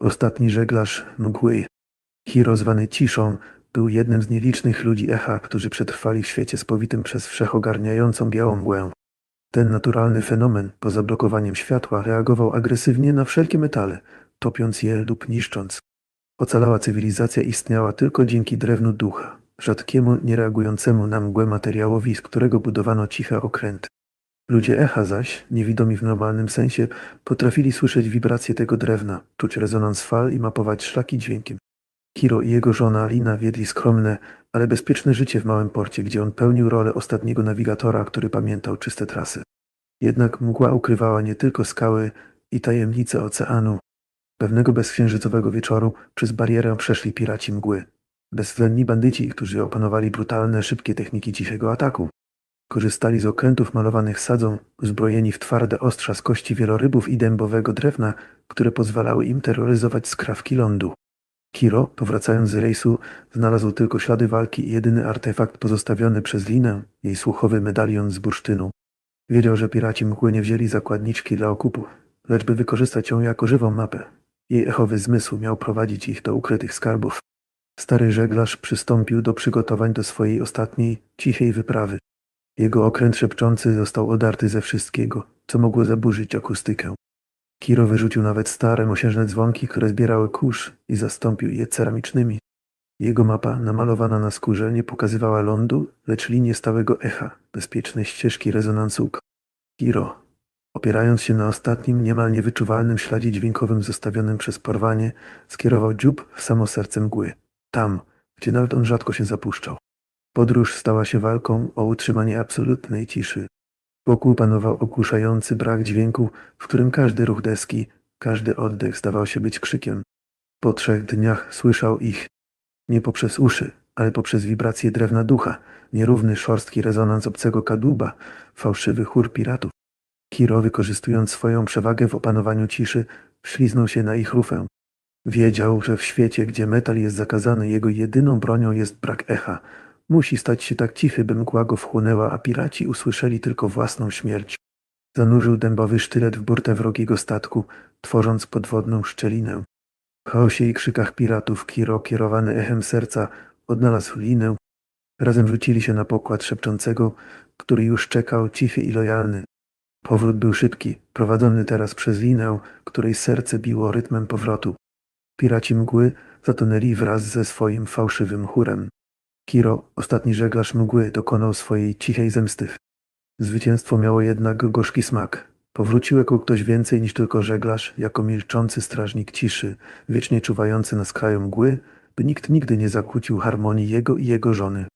Ostatni żeglarz mgły. Hiro zwany Ciszą był jednym z nielicznych ludzi echa, którzy przetrwali w świecie spowitym przez wszechogarniającą białą mgłę. Ten naturalny fenomen, poza blokowaniem światła, reagował agresywnie na wszelkie metale, topiąc je lub niszcząc. Ocalała cywilizacja istniała tylko dzięki drewnu ducha, rzadkiemu, niereagującemu na mgłę materiałowi, z którego budowano ciche okręty. Ludzie echa zaś, niewidomi w normalnym sensie, potrafili słyszeć wibracje tego drewna, czuć rezonans fal i mapować szlaki dźwiękiem. Kiro i jego żona Lina wiedli skromne, ale bezpieczne życie w małym porcie, gdzie on pełnił rolę ostatniego nawigatora, który pamiętał czyste trasy. Jednak mgła ukrywała nie tylko skały i tajemnice oceanu. Pewnego bezksiężycowego wieczoru przez barierę przeszli piraci mgły. Bezwzględni bandyci, którzy opanowali brutalne, szybkie techniki cichego ataku. Korzystali z okrętów malowanych sadzą, uzbrojeni w twarde ostrza z kości wielorybów i dębowego drewna, które pozwalały im terroryzować skrawki lądu. Kiro, powracając z rejsu, znalazł tylko ślady walki i jedyny artefakt pozostawiony przez Linę, jej słuchowy medalion z bursztynu. Wiedział, że piraci mgły nie wzięli zakładniczki dla okupu, lecz by wykorzystać ją jako żywą mapę. Jej echowy zmysł miał prowadzić ich do ukrytych skarbów. Stary żeglarz przystąpił do przygotowań do swojej ostatniej, cichej wyprawy. Jego okręt szepczący został odarty ze wszystkiego, co mogło zaburzyć akustykę. Kiro wyrzucił nawet stare, mosiężne dzwonki, które zbierały kurz i zastąpił je ceramicznymi. Jego mapa, namalowana na skórze, nie pokazywała lądu, lecz linię stałego echa, bezpiecznej ścieżki rezonansu. Kiro, opierając się na ostatnim, niemal niewyczuwalnym śladzie dźwiękowym zostawionym przez porwanie, skierował dziób w samo serce mgły. Tam, gdzie nawet on rzadko się zapuszczał. Podróż stała się walką o utrzymanie absolutnej ciszy. Wokół panował ogłuszający brak dźwięku, w którym każdy ruch deski, każdy oddech zdawał się być krzykiem. Po trzech dniach słyszał ich nie poprzez uszy, ale poprzez wibracje drewna ducha, nierówny, szorstki rezonans obcego kadłuba, fałszywy chór piratów. Kiro, wykorzystując swoją przewagę w opanowaniu ciszy, wśliznął się na ich rufę. Wiedział, że w świecie, gdzie metal jest zakazany, jego jedyną bronią jest brak echa. Musi stać się tak cichy, by mgła go wchłonęła, a piraci usłyszeli tylko własną śmierć. Zanurzył dębowy sztylet w burtę wrogiego statku, tworząc podwodną szczelinę. W chaosie i krzykach piratów Kiro, kierowany echem serca, odnalazł linę. Razem rzucili się na pokład szepczącego, który już czekał, cichy i lojalny. Powrót był szybki, prowadzony teraz przez linę, której serce biło rytmem powrotu. Piraci mgły zatonęli wraz ze swoim fałszywym chórem. Kiro, ostatni żeglarz mgły, dokonał swojej cichej zemsty. Zwycięstwo miało jednak gorzki smak. Powrócił jako ktoś więcej niż tylko żeglarz, jako milczący strażnik ciszy, wiecznie czuwający na skraju mgły, by nikt nigdy nie zakłócił harmonii jego i jego żony.